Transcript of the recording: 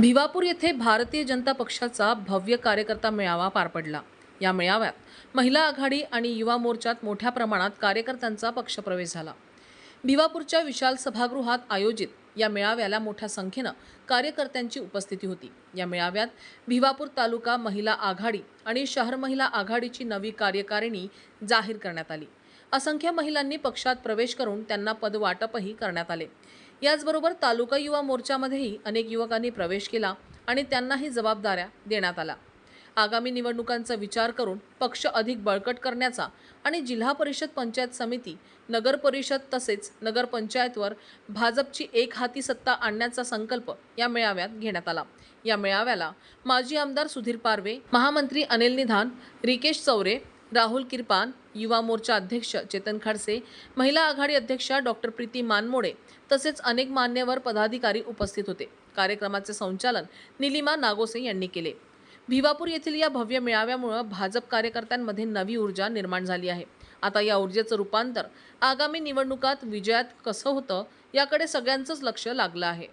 भिवापूर येथे भारतीय जनता पक्षाचा भव्य कार्यकर्ता मेळावा पार पडला. या मेळाव्यात महिला आघाडी आणि युवा मोर्चात मोठ्या प्रमाणात कार्यकर्त्यांचा पक्षप्रवेश झाला. भिवापूरच्या विशाल सभागृहात आयोजित या मेळाव्याला मोठ्या संख्येनं कार्यकर्त्यांची उपस्थिती होती. या मेळाव्यात भिवापूर तालुका महिला आघाडी आणि शहर महिला आघाडीची नवी कार्यकारिणी जाहीर करण्यात आली. असंख्य महिलांनी पक्षात प्रवेश करून त्यांना पदवाटपही करण्यात आले. याचबरोबर तालुका युवा मोर्चामध्येही अनेक युवकांनी प्रवेश केला आणि त्यांनाही जबाबदाऱ्या देण्यात आला आगामी निवडणुकांचा विचार करून पक्ष अधिक बळकट करण्याचा आणि जिल्हा परिषद पंचायत समिती नगर परिषद तसेच नगरपंचायतवर भाजपची एक हाती सत्ता आणण्याचा संकल्प या मेळाव्यात घेण्यात आला. या मेळाव्याला माजी आमदार सुधीर पारवे महामंत्री अनिल निधान रिकेश चौरे राहुल किरपान युवा मोर्चा अध्यक्ष चेतन खडसे महिला आघाडी अध्यक्षा डॉक्टर प्रीती मानमोडे तसेच अनेक मान्यवर पदाधिकारी उपस्थित होते. कार्यक्रमाचे संचालन निलिमा नागोसे यांनी केले. भिवापूर येथील या भव्य मेळाव्यामुळं भाजप कार्यकर्त्यांमध्ये नवी ऊर्जा निर्माण झाली आहे. आता या ऊर्जेचं रूपांतर आगामी निवडणुकात विजयात कसं होतं याकडे सगळ्यांचंच लक्ष लागलं आहे.